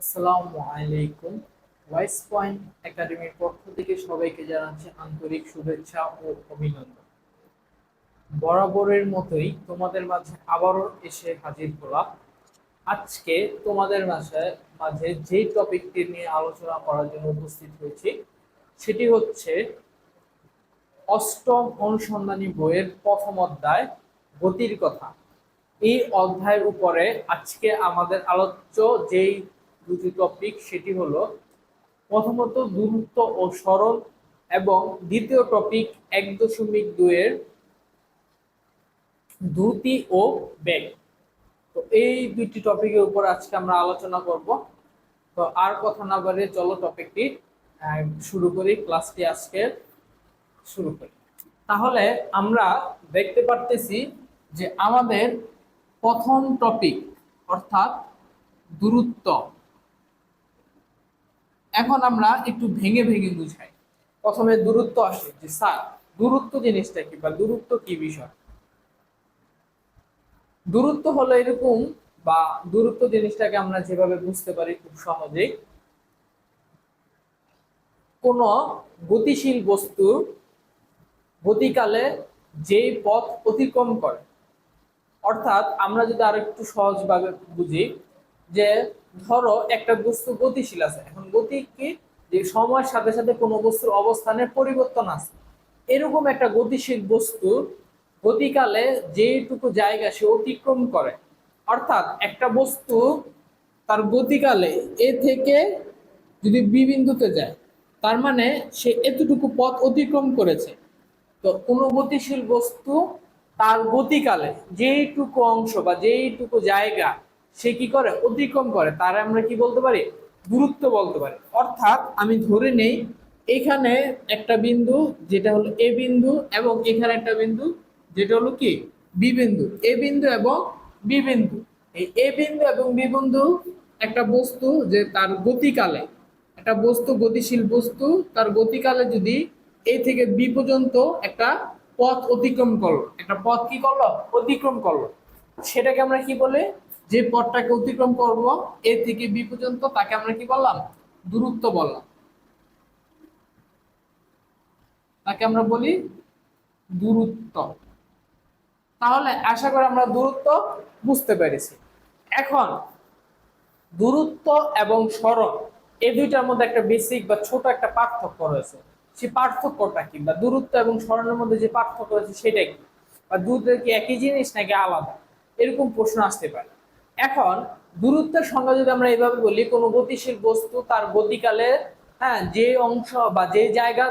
আসসালামু আলাইকুম। Wise point একাডেমির পক্ষ থেকে সবাইকে জানাচ্ছি আন্তরিক শুভেচ্ছা ও অভিনন্দন। বরাবরের মতোই তোমাদের মাঝে আবারও এসে হাজির হলাম। আজকে তোমাদের মাঝে মাঝে যে টপিকটি নিয়ে আলোচনা করার জন্য উপস্থিত হয়েছি, সেটি হচ্ছে অষ্টম অনুসন্ধানী বইয়ের প্রথম অধ্যায়, গতির কথা। এই অধ্যায়ের উপরে আজকে আমাদের আলোচ্য যেই দুটি টপিক সেটি হলো প্রথমত দূরত্ব ও সরল এবং দ্বিতীয় টপিক এক দশমিক দুইয়ের দ্রুতি ও বেগ। তো এই দুইটি টপিকের উপর আজকে আমরা আলোচনা করব। তো আর কথা না বাড়িয়ে চলো টপিকটি শুরু করি ক্লাসটি আজকে শুরু করি। তাহলে আমরা দেখতে পারতেছি যে আমাদের প্রথম টপিক অর্থাৎ দূরত্ব এখন আমরা একটু ভেঙে ভেঙে বুঝাই। প্রথমে দূরত্ব আসে, যে স্যার, দূরত্ব জিনিসটা কি বা দূরত্ব কি বিষয়? দূরত্ব হলো এরকম বা দূরত্ব জিনিসটাকে আমরা যেভাবে বুঝতে পারি খুব সহজেই, কোন গতিশীল বস্তু গতিকালে যেই পথ অতিক্রম করে। অর্থাৎ আমরা যদি আর একটু সহজভাবে বুঝি যে ধরো একটা বস্তু গতিশীল আছে। এখন গতি কি? যে সময়ের সাথে সাথে কোনো বস্তুর অবস্থানের পরিবর্তন আছে। এরকম একটা গতিশীল বস্তু গতিকালে যেটুকু জায়গা সে অতিক্রম করে। অর্থাৎ একটা বস্তু তার গতিকালে এ থেকে যদি বি বিন্দুতে যায়, তার মানে সে এতটুকু পথ অতিক্রম করেছে। তো কোনো গতিশীল বস্তু তার গতিকালে যেইটুকু অংশ বা যেইটুকু জায়গা সে কি করে? অতিক্রম করে। তার আমরা কি বলতে পারি? দূরত্ব বলতে পারি। অর্থাৎ আমি ধরে নেই, এখানে একটা বিন্দু যেটা হলো এ বিন্দু এবং এখানে একটা বিন্দু যেটা হলো কি? বি বিন্দু। এ বিন্দু এবং বি বিন্দু। এই এ বিন্দু এবং বি বিন্দু একটা বস্তু যে তার গতিকালে, একটা বস্তু, গতিশীল বস্তু, তার গতিকালে যদি এ থেকে বি পর্যন্ত একটা পথ অতিক্রম করল। একটা পথ কি করল? অতিক্রম করল। সেটাকে আমরা কি বলে? যে পথটাকে অতিক্রম করব, এ থেকে বি পর্যন্ত তাকে আমরা কি বললাম? দূরত্ব বললাম। তাকে আমরা বলি দূরত্ব। তাহলে আশা করি আমরা দূরত্ব বুঝতে পেরেছি। এখন, দূরত্ব এবং সরণ এই দুইটার মধ্যে একটা বেসিক বা ছোট একটা পার্থক্য রয়েছে। সেই পার্থক্যটা কি? বা দূরত্ব এবং সরণের মধ্যে যে পার্থক্য রয়েছে সেটা কি? বা দূরত্ব কি একই জিনিস নাকি আলাদা? এরকম প্রশ্ন আসতে পারে। এখন দূরত্বের সংজ্ঞা যদি আমরা এইভাবে বলি, কোনো গতিশীল বস্তু তার গতিকালে হ্যাঁ যে অংশ বা যে জায়গা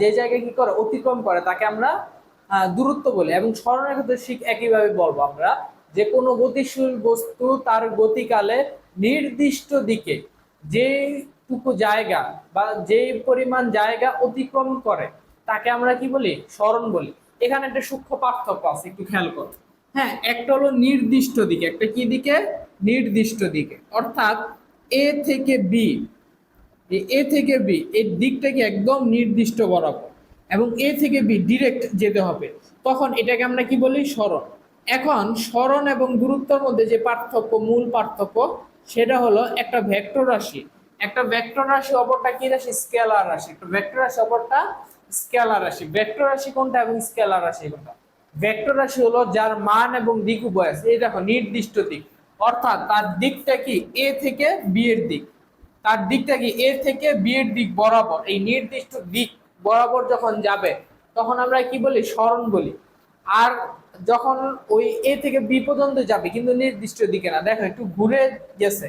যে জায়গায় কি করে অতিক্রম করে তাকে আমরা দূরত্ব বলি। এবং স্মরণের ক্ষেত্রে ঠিক একইভাবে বলব আমরা যে কোনো গতিশীল বস্তু তার গতিকালে নির্দিষ্ট দিকে যেটুকু জায়গা বা যে পরিমাণ জায়গা অতিক্রম করে তাকে আমরা কি বলি? স্মরণ বলি। এখানে একটা সূক্ষ্ম পার্থক্য আছে, একটু খেয়াল করো। হ্যাঁ একটা হলো নির্দিষ্ট দিকে, একটা কি দিকে? নির্দিষ্ট দিকে। অর্থাৎ এ থেকে বি এ থেকে বি এই দিকটাকে একদম নির্দিষ্ট বরাবর। এবং এ থেকে বি ডিরেক্ট যেতে হবে। তখন এটাকে আমরা কি বলি? সরণ এখন সরণ এবং দূরত্বের মধ্যে যে পার্থক্য, মূল পার্থক্য, সেটা হলো একটা ভেক্টর রাশি। একটা ভেক্টর রাশি অপরটা কি রাশি? স্কেলার রাশি। একটা ভেক্টর রাশি অপরটা স্কেলার রাশি। ভেক্টর রাশি কোনটা এবং স্কেলার রাশি কোনটা? ভেক্টর রাশি হলো যার মান এবং দিক উভয় আছে। এই দেখো, নির্দিষ্ট দিক। অর্থাৎ তার দিকটা কি এ থেকে বি এর দিক? তার দিকটা কি এ থেকে বি এর দিক বরাবর? এই নির্দিষ্ট দিক বরাবর যখন যাবে, তখন আমরা কি বলি? স্মরণ বলি। আর যখন ওই এ থেকে বি পর্যন্ত যাবে, কিন্তু নির্দিষ্ট দিকে না। দেখো, একটু ঘুরে গেছে।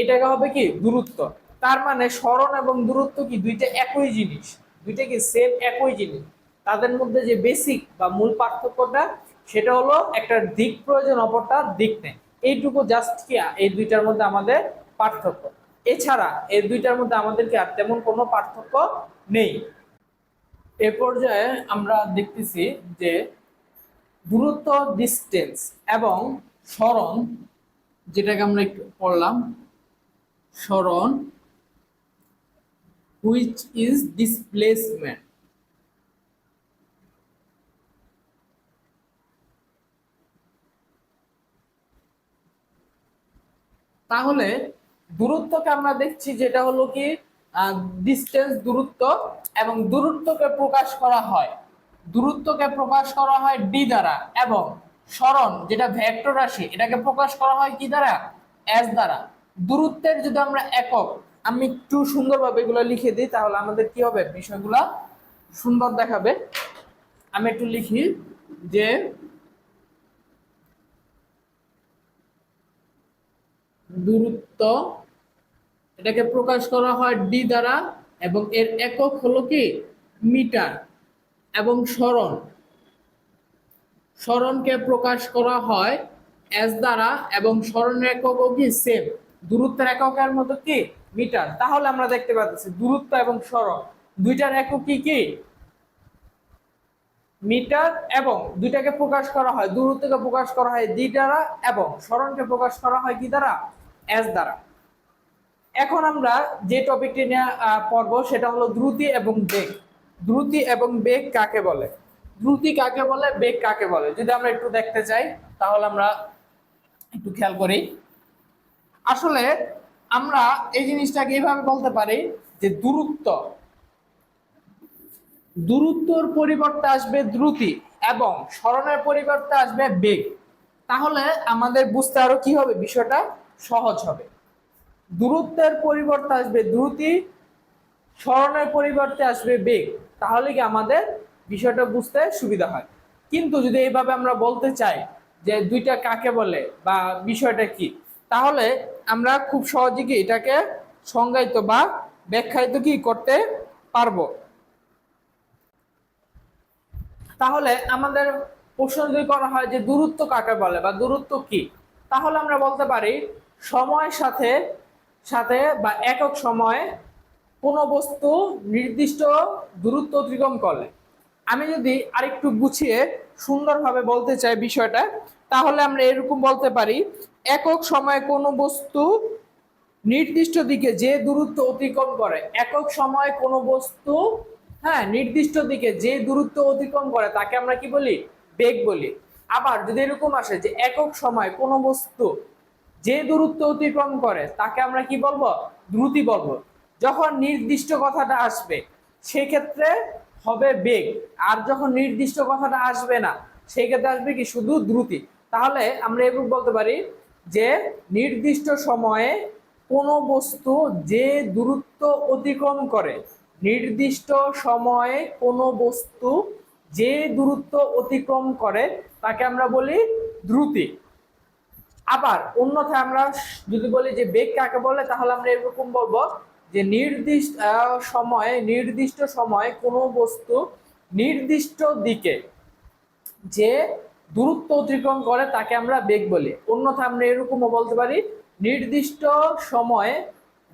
এটাকে হবে কি? দূরত্ব। তার মানে স্মরণ এবং দূরত্ব কি? দুইটা একই জিনিস। দুইটা কি? সেম একই জিনিস। তাদের মধ্যে যে বেসিক বা মূল পার্থক্যটা, সেটা হলো একটা দিক প্রয়োজন, অপরটা দিক নেই। এইটুকু জাস্ট কি এই দুইটার মধ্যে আমাদের পার্থক্য। এছাড়া এই দুইটার মধ্যে আমাদেরকে আর তেমন কোনো পার্থক্য নেই। এ পর্যায়ে আমরা দেখতেছি যে দূরত্ব ডিস্টেন্স এবং সরণ যেটাকে আমরা একটু পড়লাম সরণ হুইচ ইজ ডিসপ্লেসমেন্ট তাহলে দূরত্বকে আমরা দেখছি যেটা হলো কি ডিস্টেন্স দূরত্ব এবং দূরত্বকে প্রকাশ করা হয়। দূরত্বকে প্রকাশ করা হয় ডি দ্বারা এবং সরণ যেটা ভেক্টর রাশি, এটাকে প্রকাশ করা হয় কি দ্বারা? এস দ্বারা। দূরত্বের যদি আমরা একক, আমি একটু সুন্দরভাবে এগুলো লিখে দিই, তাহলে আমাদের কি হবে? বিষয়গুলো সুন্দর দেখাবে। আমি একটু লিখি যে দূরত্ব, এটাকে প্রকাশ করা হয় ডি দ্বারা এবং এর একক হলো কি? মিটার এবং সরণ। সরণকে প্রকাশ করা হয় এস দ্বারা এবং সরণের এককও কি? সেম দূরত্বের এককের মতো কি? মিটার। তাহলে আমরা দেখতে পাচ্ছি দূরত্ব এবং সরণ। দুইটার একক কি কি? মিটার এবং দুইটাকে প্রকাশ করা হয়, দূরত্বকে প্রকাশ করা হয় ডি দ্বারা এবং সরণকে প্রকাশ করা হয় কি দ্বারা? এস দ্বারা। এখন আমরা যে টপিকটি নিয়ে পড়ব সেটা হলো দ্রুতি এবং বেগ। দ্রুতি এবং বেগ কাকে বলে? দ্রুতি কাকে বলে, বেগ কাকে বলে? যদি আমরা একটু দেখতে চাই, তাহলে আমরা একটু খেয়াল করি। আসলে আমরা এই জিনিসটাকে এইভাবে বলতে পারি যে দূরত্ব। দূরত্বর পরিবর্তে আসবে দ্রুতি এবং স্মরণের পরিবর্তে আসবে বেগ। তাহলে আমাদের বুঝতে আরও কি হবে বিষয়টা? সহজ হবে। দূরত্বের পরিবর্তে আসবে দ্রুতি, স্মরণের পরিবর্তে আসবে বেগ। তাহলে কি আমাদের বিষয়টা বুঝতে সুবিধা হয়। কিন্তু যদি এইভাবে আমরা বলতে চাই যে দুইটা কাকে বলে বা বিষয়টা কি, তাহলে আমরা খুব সহজে কি এটাকে সংজ্ঞায়িত বা ব্যাখ্যায়িত কি করতে পারব? তাহলে আমাদের প্রশ্ন যদি করা হয় যে দূরত্ব কাকে বলে বা দূরত্ব কি, তাহলে আমরা বলতে পারি সময়ের সাথে সাথে বা একক সময়ে কোনো বস্তু নির্দিষ্ট দূরত্ব অতিক্রম করলে। আমি যদি আরেকটু গুছিয়ে সুন্দরভাবে বলতে চাই বিষয়টা, তাহলে আমরা এরকম বলতে পারি, একক সময়ে কোনো বস্তু নির্দিষ্ট দিকে যে দূরত্ব অতিক্রম করে, একক সময়ে কোনো বস্তু হ্যাঁ নির্দিষ্ট দিকে যে দূরত্ব অতিক্রম করে, তাকে আমরা কি বলি? বেগ বলি। আবার যদি এরকম আসে যে একক সময় কোনো বস্তু যে দূরত্ব অতিক্রম করে, তাকে আমরা কি বলব? দ্রুতি বলব। যখন নির্দিষ্ট কথাটা আসবে, সেক্ষেত্রে হবে বেগ। আর যখন নির্দিষ্ট কথাটা আসবে না, সেক্ষেত্রে আসবে কি? শুধু দ্রুতি। তাহলে আমরা এরকম বলতে পারি যে, নির্দিষ্ট সময়ে কোনো বস্তু যে দূরত্ব অতিক্রম করে, নির্দিষ্ট সময়ে কোনো বস্তু যে দূরত্ব অতিক্রম করে, তাকে আমরা বলি দ্রুতি। আবার অন্যথায় আমরা যদি বলি যে বেগ কাকে বলে, তাহলে আমরা এরকম বলব যে নির্দিষ্ট সময়ে নির্দিষ্ট সময়ে কোনো বস্তু নির্দিষ্ট দিকে যে দূরত্ব অতিক্রম করে তাকে আমরা বেগ বলি। অন্যথায় আমরা এরকমও বলতে পারি, নির্দিষ্ট সময়ে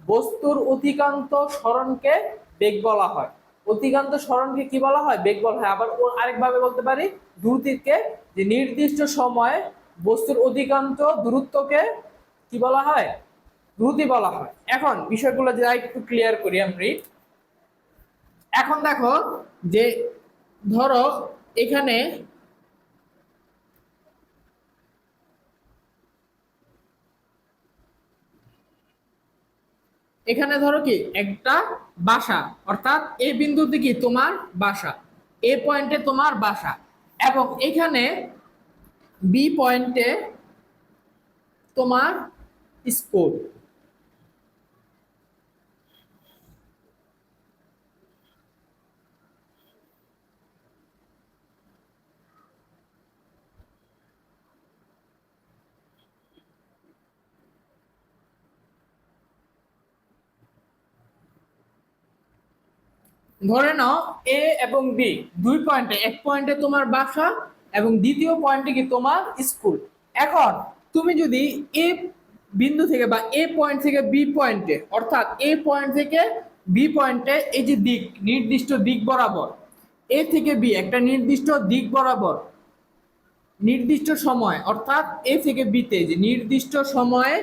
বস্তুর অতিকান্ত স্মরণকে বেগ বলা হয়। অতিকান্ত স্মরণকে কি বলা হয়? বেগ বলা হয়। আবার আরেকভাবে বলতে পারি, দ্রুতিকে যে নির্দিষ্ট সময়ে বস্তুর অধিকান্ত দূরত্বকে কি বলা হয়? দ্রুতি বলা হয়। এখন বিষয়গুলো যা একটু ক্লিয়ার করি আমি এখন দেখো যে ধরো এখানে এখানে ধরো কি? একটা বাসা। অর্থাৎ এই বিন্দুতে কি? তোমার বাসা। এ পয়েন্টে তোমার বাসা। এবং এখানে বি পয়েন্টে তোমার স্কুল ধরে নাও এ এবং বি দুই পয়েন্টে এক পয়েন্টে তোমার বাসা এবং দ্বিতীয় পয়েন্টে কি তোমার স্কুল? এখন তুমি যদি এ বিন্দু থেকে বা এ পয়েন্ট থেকে বি পয়েন্টে, অর্থাৎ এ পয়েন্ট থেকে বি পয়েন্টে এই যে দিক, নির্দিষ্ট দিক বরাবর, এ থেকে বি, একটা নির্দিষ্ট দিক বরাবর, নির্দিষ্ট সময়, অর্থাৎ এ থেকে বিতে যে নির্দিষ্ট সময়ে,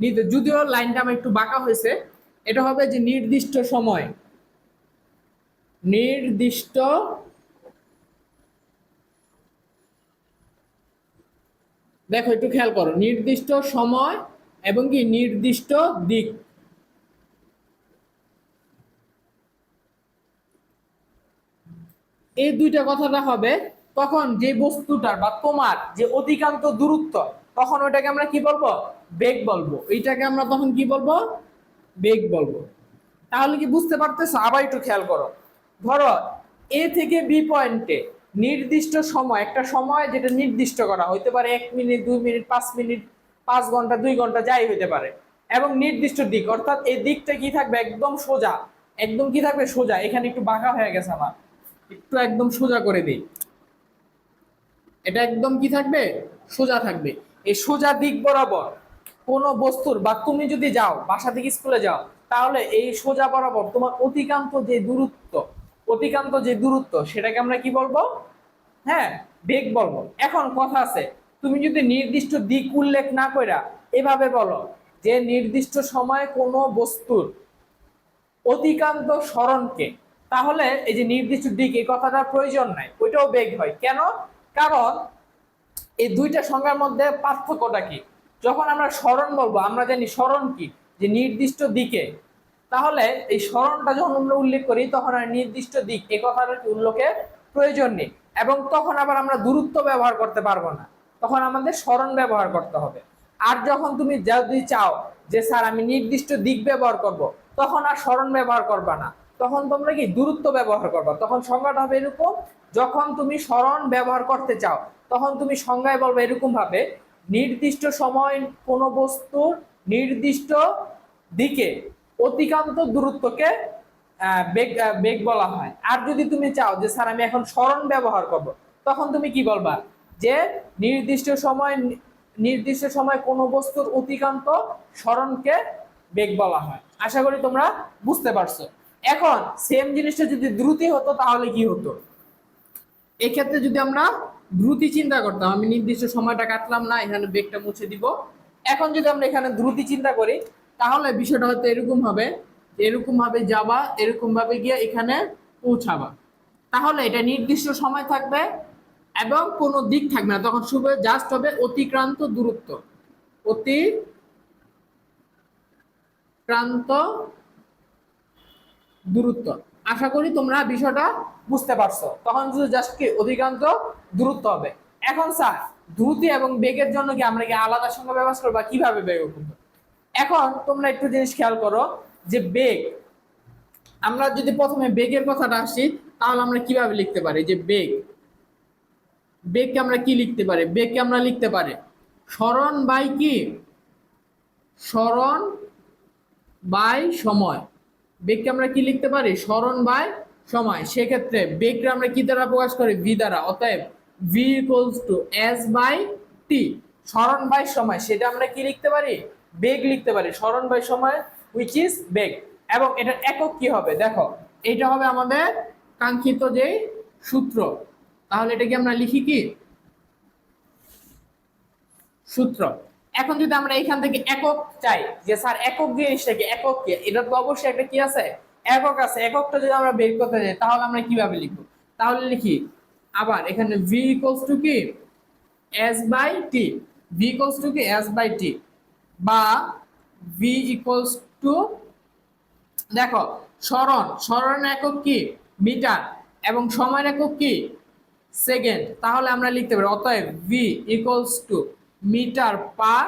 নিতে যদিও লাইনটা আমার একটু বাঁকা হয়েছে, এটা হবে যে নির্দিষ্ট সময়, নির্দিষ্ট দেখো, একটু খেয়াল করো, নির্দিষ্ট সময় এবং কি নির্দিষ্ট দিক। এই দুইটা কথাটা হবে, তখন যে বস্তুটার বা তোমার যে অধিকাংশ দূরত্ব, তখন ওইটাকে আমরা কি বলব? বেগ বলব। এইটাকে আমরা তখন কি বলব? বেগ বলব। তাহলে কি বুঝতে পারতেছো? আবার একটু খেয়াল করো। ধরো এ থেকে বি পয়েন্টে নির্দিষ্ট সময়, একটা সময় যেটা নির্দিষ্ট করা, হইতে পারে এক মিনিট, দুই মিনিট, পাঁচ মিনিট, পাঁচ ঘণ্টা, দুই ঘণ্টা, যাই হইতে পারে। এবং নির্দিষ্ট দিক, অর্থাৎ এই দিকটা কি থাকবে? একদম সোজা, একদম কি থাকবে? সোজা। এখানে একটু বাঁকা হয়ে গেছে আমার। একটু একদম সোজা করে দিই। এটা একদম কি থাকবে? সোজা থাকবে। এই সোজা দিক বরাবর কোনো বস্তুর, বা তুমি যদি যাও, বাসা থেকে স্কুলে যাও, তাহলে এই সোজা বরাবর তোমার অতিকান্ত যে দূরত্ব অতিকান্ত যে দূরত্ব, সেটাকে আমরা কি বলব? হ্যাঁ বেগ বলব। এখন কথা আছে, তুমি যদি নির্দিষ্ট দিক উল্লেখ না কইরা এভাবে বলো যে নির্দিষ্ট সময়ে কোনো বস্তুর অতিকান্ত স্মরণকে তাহলে এই যে নির্দিষ্ট দিক, এই কথাটার প্রয়োজন নাই, ওইটাও বেগ হয়। কেন? কারণ এই দুইটা সংজ্ঞার মধ্যে পার্থক্যটা কি? যখন আমরা স্মরণ বলব, আমরা জানি স্মরণ কি? যে নির্দিষ্ট দিকে তাহলে এই স্মরণটা যখন আমরা উল্লেখ করি, তখন আর নির্দিষ্ট দিক এই কথাটার কি উল্লেখের প্রয়োজন নেই। এবং তখন আবার আমরা দূরত্ব ব্যবহার করতে পারব না। তখন আমাদের স্মরণ ব্যবহার করতে হবে। আর যখন তুমি যদি চাও যে, স্যার, আমি নির্দিষ্ট দিক ব্যবহার করব, তখন আর স্মরণ ব্যবহার করবা না। তখন তোমরা কি দূরত্ব ব্যবহার করবা? তখন সংজ্ঞাটা হবে এরকম, যখন তুমি স্মরণ ব্যবহার করতে চাও, তখন তুমি সংজ্ঞায় বলবে এরকম ভাবে, নির্দিষ্ট সময় কোনো বস্তুর নির্দিষ্ট দিকে অতিকান্ত দূরত্বকে বেগ বেগ বলা হয়। আর যদি তুমি চাও যে, স্যার, আমি এখন স্মরণ ব্যবহার করব তখন তুমি কি বলবা? যে, নির্দিষ্ট সময় নির্দিষ্ট সময় কোনো বস্তুর অতিকান্ত স্মরণকে বেগ বলা হয়। আশা করি তোমরা বুঝতে পারছ। এখন সেম জিনিসটা যদি দ্রুতি হতো, তাহলে কি হতো? এক্ষেত্রে যদি আমরা দ্রুতি চিন্তা করতাম, আমি নির্দিষ্ট সময়টা কাটলাম না, এখানে বেগটা মুছে দিব। এখন যদি আমরা এখানে দ্রুতি চিন্তা করি তাহলে বিষয়টা হয়তো এরকম হবে এরকম ভাবে যাবা এরকম ভাবে গিয়ে এখানে পৌঁছাবা। তাহলে এটা নির্দিষ্ট সময় থাকবে এবং কোনো দিক থাকবে না। তখন শুভ জাস্ট হবে অতিক্রান্ত দূরত্ব। অতি ক্রান্ত দূরত্ব। আশা করি তোমরা বিষয়টা বুঝতে পারছ। তখন শুধু জাস্ট কি? অধিকান্ত দূরত্ব হবে। এখন স্যার দ্রুতি এবং বেগের জন্য কি আমরা কি আলাদা সংখ্যা ব্যবহার করব কীভাবে বেগ করব? এখন তোমরা একটু জিনিস খেয়াল করো যে বেগ, আমরা যদি প্রথমে বেগের কথাটা আসি, তাহলে আমরা কীভাবে লিখতে পারি? যে বেগ, বেগকে আমরা কি লিখতে পারি? বেগকে আমরা লিখতে পারি স্মরণ বাই কি? স্মরণ বাই সময়। বেগকে আমরা কি লিখতে পারি? স্মরণ বাই সময়। সেক্ষেত্রে বেগকে আমরা কি দ্বারা প্রকাশ করি? ভি দ্বারা। অতএব V equals to S by T স্মরণ বাই সময়, সেটা আমরা কি লিখতে পারি? বেগ লিখতে পারি, স্মরণ বাই সময় হুইচ ইজ বেগ। এবং এটার একক কি হবে? দেখো এটা হবে আমাদের কাঙ্ক্ষিত যে সূত্র। তাহলে এটা কি আমরা লিখি কি? সূত্র। এখন যদি আমরা এখান থেকে একক চাই, যে স্যার একক জিনিসটাকে, একক কি? এটা তো অবশ্যই একটা কি আছে? একক আছে। এককটা যদি আমরা বের করতে যাই, তাহলে আমরা কীভাবে লিখব? তাহলে লিখি, আবার এখানে ভি ইকুয়ালস টু কি? S by T V equals to কি? এস বাই টি বা ভি ইকুয়ালস টু দেখো, স্মরণ স্মরণ একক কি? মিটার, এবং সময়ের একক কি? সেকেন্ড। তাহলে আমরা লিখতে পারি, অতএব V equals to metre per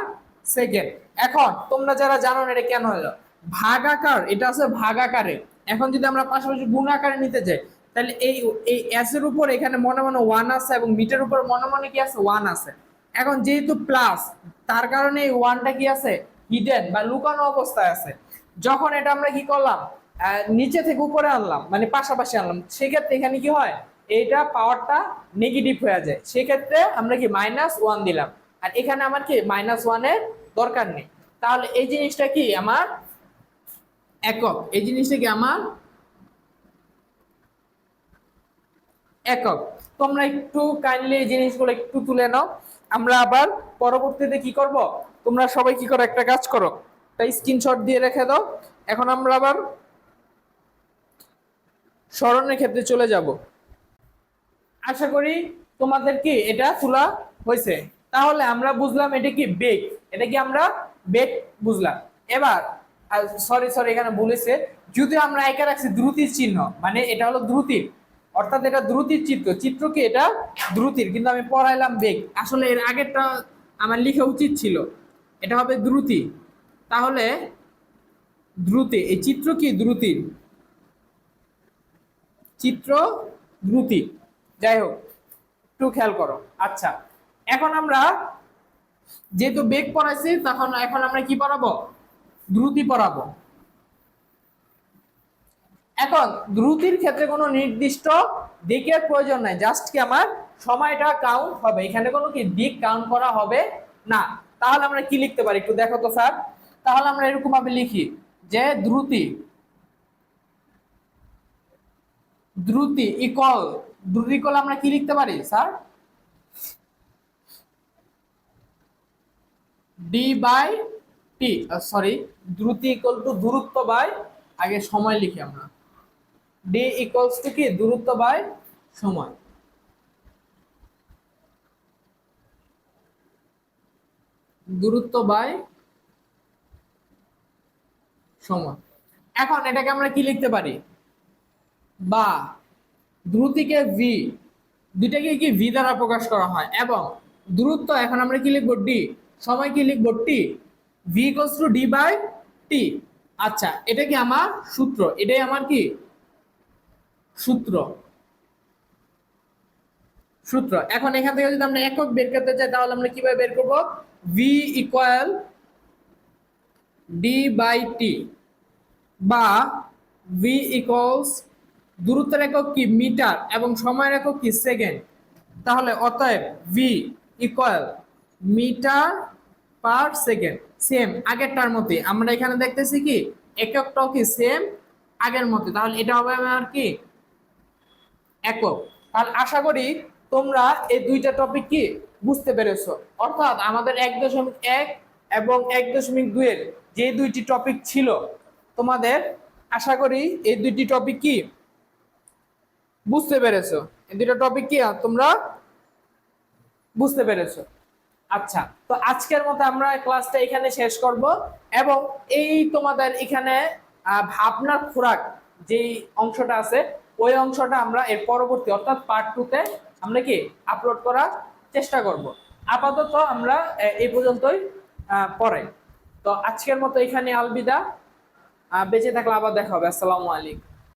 second. এখন, তোমরা যারা জানো না এটা কেন হলো? ভাগাকার, এটা আছে ভাগাকারে। এখন যদি আমরা পাশাপাশি গুণাকারে নিতে যাই, তাহলে এই এই এর উপর এখানে মনে মনে ওয়ান আছে এবং মিটার উপর মনে মনে কি আছে? ওয়ান আছে। এখন যেহেতু প্লাস তার কারণে এই ওয়ানটা কি আছে? হিডেন বা লুকানো অবস্থায় আছে। যখন এটা আমরা কি করলাম? নিচে থেকে উপরে আনলাম মানে পাশাপাশি আনলাম, সেক্ষেত্রে এখানে কি হয়? এইটা পাওয়ারটা নেগেটিভ হয়ে যায়। সেক্ষেত্রে আমরা কি মাইনাস ওয়ান দিলাম। আর এখানে আমার কি মাইনাস ওয়ানের দরকার নেই। তাহলে এই জিনিসটা কি আমার একক? এই জিনিসটা কি আমার একক? তোমরা একটু কাইন্ডলি এই জিনিসগুলো একটু তুলে নাও। আমরা আবার পরবর্তীতে কি করব? তোমরা সবাই কি করো? একটা কাজ করো। তাই স্ক্রিনশট দিয়ে রেখে দাও। এখন আমরা আবার স্মরণের ক্ষেত্রে চলে যাব। আশা করি তোমাদের কি এটা তোলা হয়েছে? তাহলে আমরা বুঝলাম এটা কি বেগ এটা কি আমরা বেগ বুঝলাম। এবার সরি সরি এখানে বলেছে যদি আমরা একে রাখছি দ্রুতির চিহ্ন মানে এটা হলো দ্রুতির। অর্থাৎ এটা দ্রুতির চিত্র। চিত্র কি? এটা দ্রুতির, কিন্তু আমি পড়াইলাম বেগ। আসলে এর আগেরটা আমার লিখা উচিত ছিল। এটা হবে দ্রুতি। তাহলে দ্রুতি, এই চিত্র কি দ্রুতির? চিত্র দ্রুতি যাই হোক, একটু খেয়াল করো। আচ্ছা এখন আমরা যেহেতু বেগ পড়াইছি, তখন এখন আমরা কি পড়াবো? দ্রুতি পড়াবো। এখন দ্রুতির ক্ষেত্রে কোনো নির্দিষ্ট দিকের প্রয়োজন নাই জাস্ট কি আমার সময়টা কাউন্ট হবে। এখানে কোনো কি দিক কাউন্ট করা হবে না। তাহলে আমরা কি লিখতে পারি? একটু দেখো তো স্যার তাহলে আমরা এরকম ভাবে লিখি যে দ্রুতি দ্রুতি ইকল দ্রুতি ইকল আমরা কি লিখতে পারি sir D by T sorry দ্রুতি ইকল টু দূরত্ব বাই আগে সময় লিখি আমরা। ডি ইকুয়ালস টু কি? দূরত্ব বাই সময়। দূরত্ব বাই সময়। এখন এটাকে আমরা কি লিখতে পারি? বা দ্রুতিকে ভি দুইটাকে কি ভি দ্বারা প্রকাশ করা হয়? এবং দূরত্ব এখন আমরা কি লিখব? ডি সময় কি লিখব? T V equals to D by T আচ্ছা এটা কি আমার সূত্র? এটাই আমার কি? সূত্র। সূত্র। এখন এখান থেকে যদি আমরা একক বের করতে চাই, তাহলে আমরা কীভাবে বের করব? V equal D by T বা ভি ইকুয়ালস দূরত্বের একক কি? মিটার এবং সময়ের একক কি? সেকেন্ড। তাহলে অতএব V equal metre per second. Same আগেরটার মতে আমরা এখানে দেখতেছি কি? এককটাও কি সেম আগের মতে তাহলে এটা হবে আমার কি? একক। তাহলে আশা করি তোমরা এই দুইটা টপিক কি বুঝতে পেরেছ। অর্থাৎ আমাদের এক দশমিক এক এবং এক দশমিক দুইয়ের যে দুইটি টপিক ছিল, তোমাদের আশা করি এই দুইটি টপিক কি বুঝতে পেরেছ। এই দুইটা টপিক কি তোমরা বুঝতে পেরেছ। আচ্ছা তো আজকের মতো আমরা ক্লাসটা এখানে শেষ করব এবং এই তোমাদের এখানে ভাবনার খোরাক যেই অংশটা আছে ওই অংশটা আমরা এর পরবর্তী, অর্থাৎ পার্ট টুতে আমরা কি আপলোড করার চেষ্টা করব। আপাতত আমরা এই পর্যন্তই পড়াই। তো আজকের মতো এখানে আলবিদা। বেঁচে থাকলে আবার দেখা হবে। আসসালামু আলাইকুম।